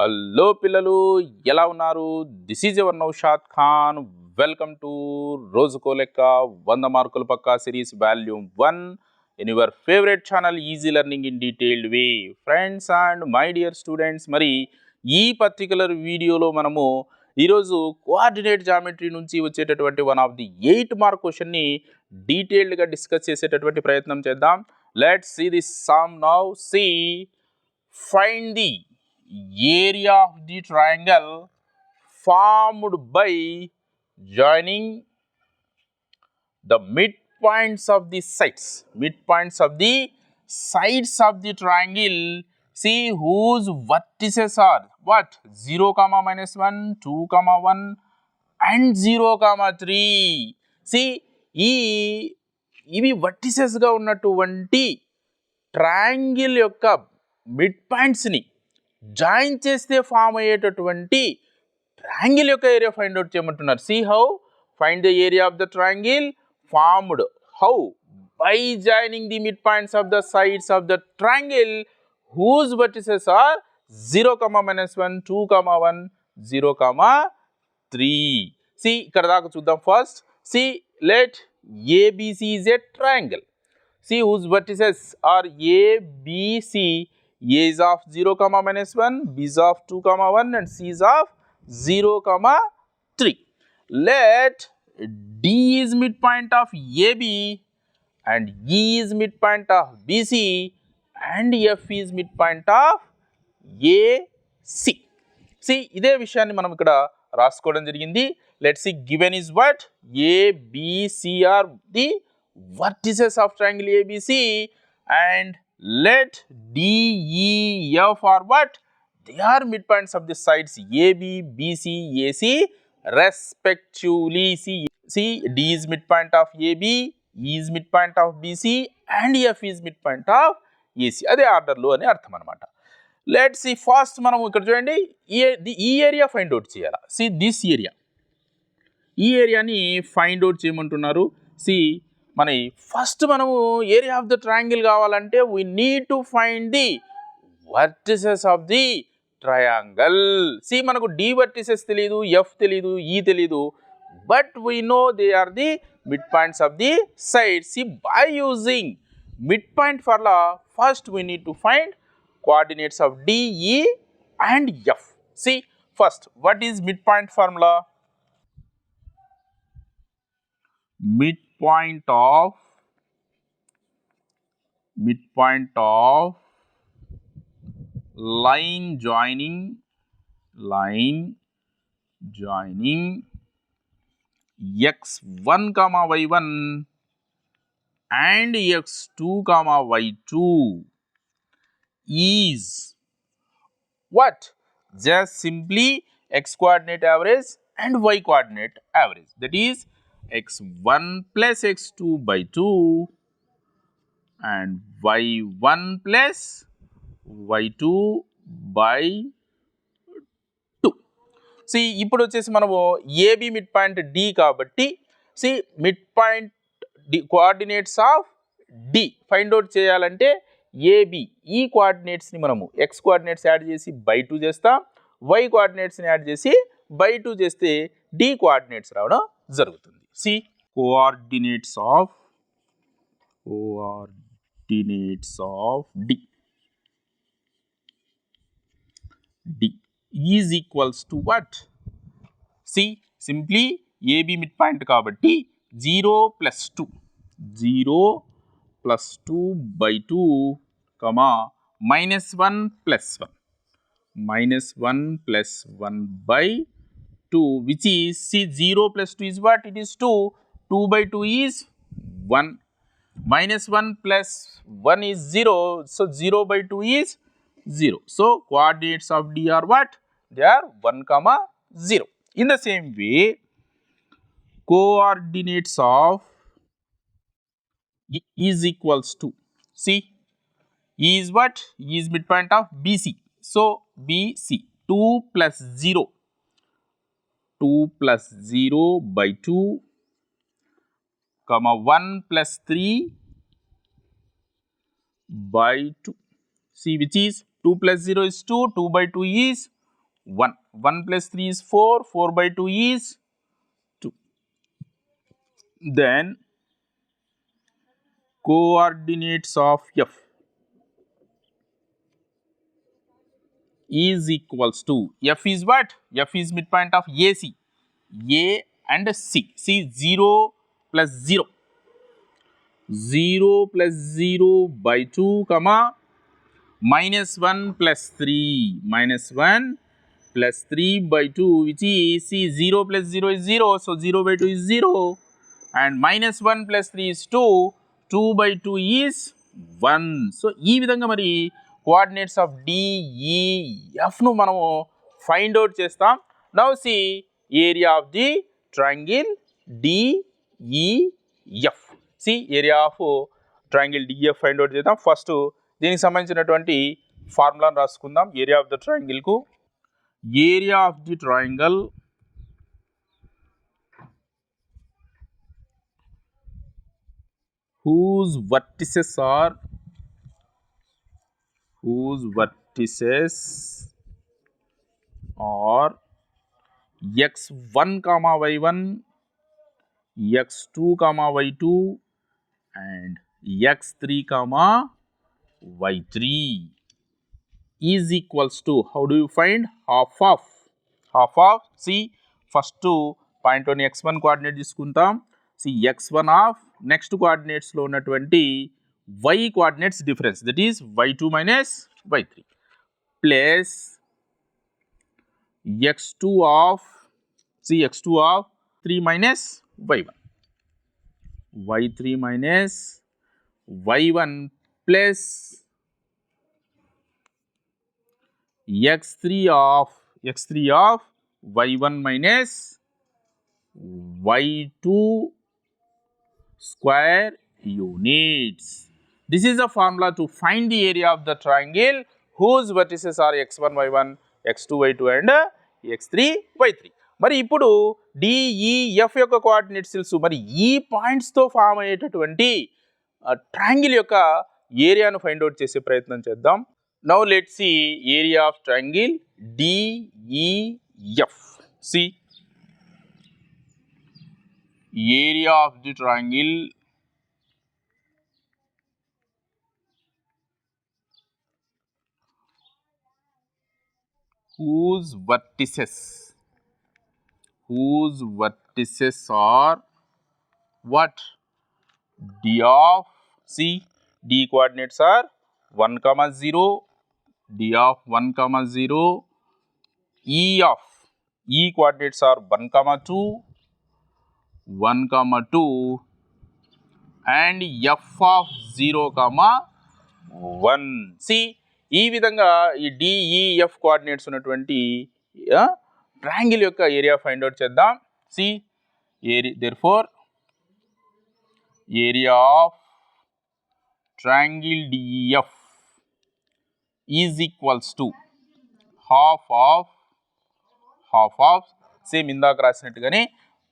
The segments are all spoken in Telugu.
హలో పిల్లలు ఎలా ఉన్నారు? This is ever Naushad Khan welcome to రోజుకో లెక్క వంద మార్కుల పక్క series volume one in your favourite channel easy learning in detailed way friends and my dear students మరి ఈ పర్టికులర్ వీడియోలో మనము ఈరోజు కోఆర్డినేట్ జామెట్రీ నుంచి వచ్చేటటువంటి one of the eight mark క్వశ్చన్ని డీటెయిల్డ్గా డిస్కస్ చేసేటటువంటి ప్రయత్నం చేద్దాం. Let's see this sum now see find the area of the triangle formed by joining the midpoints of the sides midpoints of the sides of the triangle see whose vertices are what 0 comma minus 1 2 comma 1 and 0 comma 3 see ఈ ఇవి వర్టిసెస్గా ఉన్నటువంటి ట్రయాంగిల్ యొక్క మిడ్ పాయింట్స్ని Join చేస్తే ఫామ్ అయ్యేటటువంటి ట్రయాంగిల్ యొక్క ఏరియా ఫైండ్ అవుట్ చేయమంటున్నారు. See how find the area of the triangle formed how by joining the mid points of the sides of the triangle whose vertices are zero comma minus one two comma one zero comma three see ఇక్కడ దాకా చూద్దాం first see let ABC is a triangle see whose vertices are ABC A is of 0 comma minus 1, B is of 2 comma 1 and C is of 0 comma 3. Let D is midpoint of AB and E is midpoint of BC and F is midpoint of AC. see ఇదే విషయాన్ని మనం ఇక్కడ రాసుకోవడం జరిగింది let see given is what ABC are the vertices of triangle ABC and let D, E, F are what? They are midpoints of the sides AB, BC, AC respectively. See, see D is midpoint of AB, E is midpoint of BC and F is midpoint of AC. అదే ఆర్డర్లో అని అర్థం అనమాట లెట్ సి ఫస్ట్ మనం ఇక్కడ చూడండి ఈ ఏరియా ఫైండ్ అవుట్ చేయాలి సి దిస్ ఏరియా ఈ ఏరియాని ఫైండ్ అవుట్ చేయమంటున్నారు సి మన ఫస్ట్ మనము ఏరియా ఆఫ్ ద ట్రయాంగిల్ కావాలంటే we need to find the vertices of the triangle see మనకు డి వర్టిసెస్ తెలియదు ఎఫ్ తెలియదు ఈ తెలియదు but we know they are the mid points of the side see by using mid point formula first we need to find coordinates of D E and F see first what is mid point formula mid midpoint of midpoint of line joining line joining x1 comma y1 and x2 comma y2 is what? Just simply x coordinate average and y coordinate average. That is x1 plus x2 by 2 and y1 plus y2 by 2 see ఇప్పుడు వచ్చేసి మనము ఏబి మిడ్ పాయింట్ డి కాబట్టి see mid point D coordinates of D find out చేయాలంటే ఏబి ఈ కోఆర్డినేట్స్ని మనము ఎక్స్ కోఆర్డినేట్స్ యాడ్ చేసి బై టూ చేస్తాం వై కోఆర్డినేట్స్ని యాడ్ చేసి బై టూ చేస్తే డి కోఆర్డినేట్స్ రావడం జరుగుతుంది. See coordinates of coordinates of D. D is equals to what? See simply AB mid point కాబట్టి zero plus two zero plus two by two comma minus one plus one. Minus one plus one by 2 which is see 0 plus 2 is what? It is 2 2 by 2 is 1 minus 1 plus 1 is 0 so 0 by 2 is 0 so coordinates of d are what? They are 1 comma 0 in the same way coordinates of E is equals to see E is what? E is midpoint of BC so BC 2 plus 0 2 plus 0 by 2 comma 1 plus 3 by 2 see which is 2 plus 0 is 2 2 by 2 is 1. 1 plus 3 is 4, 4 by 2 is 2. Then coordinates of f is equals to f is what? f is midpoint of AC. A and C. C 0 plus 0. 0 plus 0 by 2 comma minus 1 plus 3 minus 1 plus 3 by 2 which is C 0 plus 0 is 0 so 0 by 2 is 0 and minus 1 plus 3 is 2 2 by 2 is 1 So, ఈ విధంగా మరి కోఆర్డినేట్స్ ఆఫ్ డిఈఎఫ్ను మనము ఫైండ్ అవుట్ చేస్తాం. Now see area of the triangle DEF see area of triangle DF find out చేద్దాం. ఫస్ట్ దీనికి సంబంధించినటువంటి ఫార్ములాను రాసుకుందాం. Area of the ట్రయాంగిల్కు area of the triangle whose vertices are whose vertices are x1 comma y1 x2 comma y2 and x3 comma y3 is equals to how do you find half of half of see first point one X one coordinate తీసుకుంటాం C X one of next కోఆర్డినేట్స్లో ఉన్నటువంటి y coordinates difference that is y2 minus y3 plus x2 of see x2 of 3 minus y1 y3 minus y1 plus x3 of x3 of y1 minus y2 square units. This is the formula to find the area of the triangle whose vertices are x1, y1, x2, y2 and uh, x3, y3. మరి ఇప్పుడు డిఈఎఫ్ యొక్క కోఆర్డినేట్స్ తెలుసు. మరి ఈ పాయింట్స్తో ఫామ్ అయ్యేటటువంటి ట్రాంగిల్ యొక్క ఏరియాను ఫైండ్ అవుట్ చేసే ప్రయత్నం చేద్దాం. Now let see area of triangle DEF see area of the triangle whose vertices whose vertices are what? D of c d coordinates are 1 comma 0 d of 1 comma 0 e of e coordinates are 1 comma 2 1 comma 2 and f of 0 comma 1 see ఈ విధంగా ఈ డిఈఎఫ్ కోఆర్డినేట్స్ ఉన్నటువంటి ట్రయాంగిల్ యొక్క ఏరియా ఫైండ్ అవుట్ చేద్దాం. See area therefore area of triangle DEF is equals to half of half of same ఇందాక రాసినట్టుగానే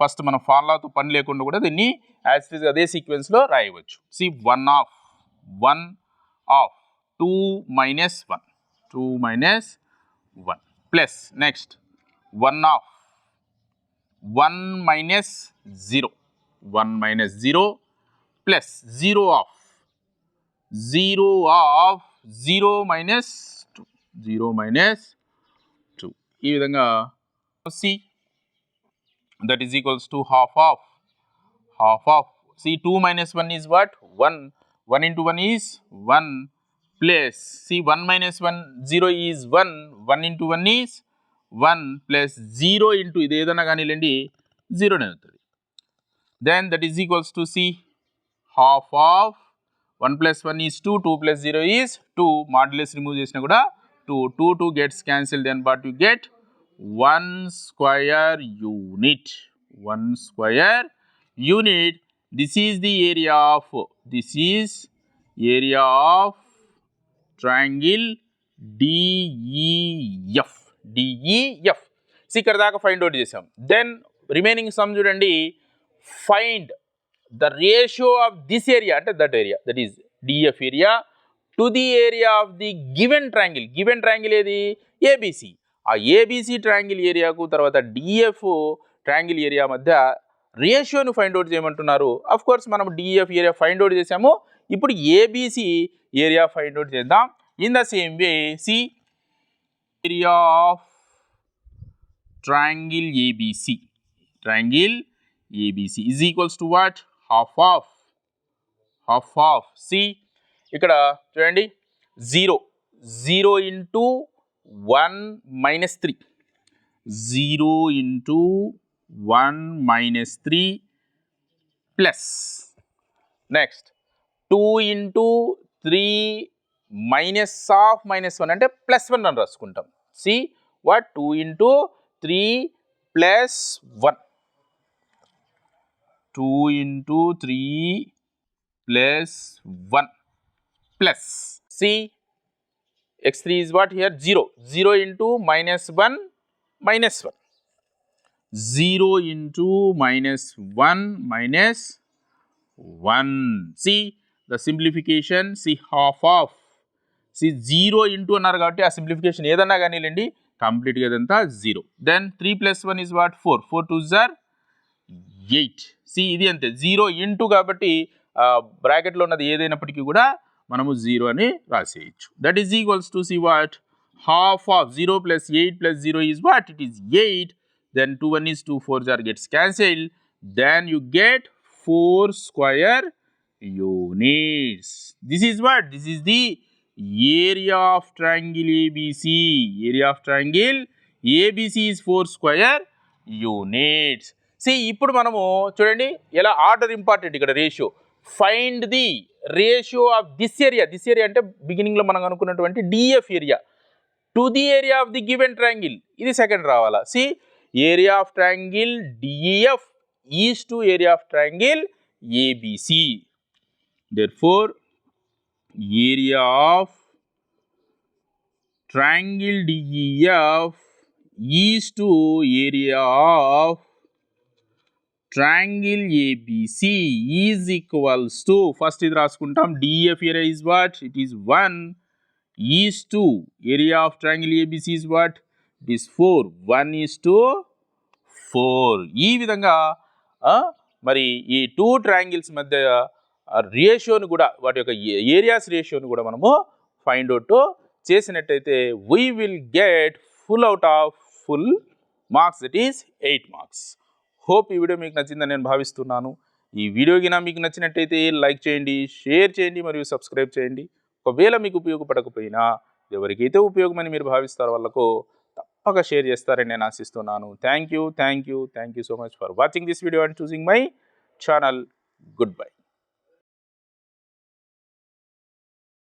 ఫస్ట్ మనం ఫార్ములాతో పని లేకుండా కూడా దీన్ని యాజ్ అదే సీక్వెన్స్లో రాయవచ్చు. See one of one of two minus one two minus one plus next one of one minus zero one minus zero plus zero of zero of zero minus two zero minus two ఈ విధంగా C that is equals to half of half of see 2 minus 1 is what 1 1 into 1 is 1 plus see 1 minus 1 0 is 1 1 into 1 is 1 plus 0 into ఇది ఏదైనా కానివ్వండి జీరోనే అవుతుంది. Then that is equals to see half of one plus one is two two plus zero is two. Modulus remove చేసినా కూడా two. Two two gets cancel then but you get one square unit. One square unit. This is the area of this is area of triangle DEF DEF so ఇక్కడ దాకా ఫైండ్ అవుట్ చేసాం దెన్ రిమైనింగ్ సమ్ చూడండి find the ratio of this area అంటే that area that is DF area to the area of the given triangle given triangle ఏది? ఏబిసి ఆ ఏబీసీ ట్రయాంగిల్ ఏరియాకు తర్వాత డిఎఫ్ ట్రయాంగిల్ ఏరియా మధ్య రేషియోని ఫైండ్ అవుట్ చేయమంటున్నారు. అఫ్ కోర్స్ మనం డిఎఫ్ ఏరియా ఫైండ్ అవుట్ చేసాము ఇప్పుడు ఏబీసీ ఏరియా ఫైండ్ అవుట్ చేద్దాం in the same way see area of triangle ABC. Triangle ABC is equals to what? Half of. Half of. See, ఇక్కడ చూడండి zero zero into one minus three zero into one minus three plus next two into three minus of minus one అంటే ప్లస్ వన్ అని రాసుకుంటాం. See what? Two into three plus one. Two into three plus one plus see. X three is what here? Zero. Zero into minus one minus one. Zero into minus one minus one. See the simplification see half of see zero into అన్నారు కాబట్టి ఆ సింప్లిఫికేషన్ ఏదన్నా కానీలేండి కంప్లీట్గా ఇదంతా zero then three plus one is what four four two jar eight see ఇది అంతే. జీరో ఇంటూ కాబట్టి బ్రాకెట్లో ఉన్నది ఏదైనప్పటికీ కూడా మనము జీరో అని రాసేయచ్చు. That is equals to see what half of zero plus eight plus zero is what it is eight then two one is two four jar gets cancel then you get four square units. This is what? This is the area of triangle ABC. Area of triangle ABC is 4 square units. See, ఇప్పుడు మనము చూడండి ఎలా ఆర్డర్ ఇంపార్టెంట్ ఇక్కడ ratio find the ratio of this area this area అంటే బిగినింగ్లో మనం అనుకున్నటువంటి DF area to the area of the given triangle ఇది సెకండ్ రావాలా see area of triangle DF is to area of triangle ABC therefore area of triangle DEF is to area of triangle ABC is equals to first ఇది రాసుకుంటాం DEF area is what it is 1 is to area of triangle ABC is what it is 4 1 is to 4 ఈ విధంగా మరి ఈ టూ ట్రయాంగిల్స్ మధ్య రేషియోని కూడా వాటి యొక్క ఏరియాస్ రేషియోని కూడా మనము ఫైండ్ అవుట్ చేసినట్టయితే we will get full out of full marks it is eight marks hope ఈ వీడియో మీకు నచ్చిందని నేను భావిస్తున్నాను. ఈ వీడియో కినా మీకు నచ్చినట్టయితే లైక్ చేయండి షేర్ చేయండి మరియు సబ్స్క్రైబ్ చేయండి. ఒకవేళ మీకు ఉపయోగపడకపోయినా ఎవరికైతే ఉపయోగమని మీరు భావిస్తారో వాళ్ళకు తప్పక షేర్ చేస్తారని నేను ఆశిస్తున్నాను. Thank you thank you thank you so much for watching this video and choosing my channel good bye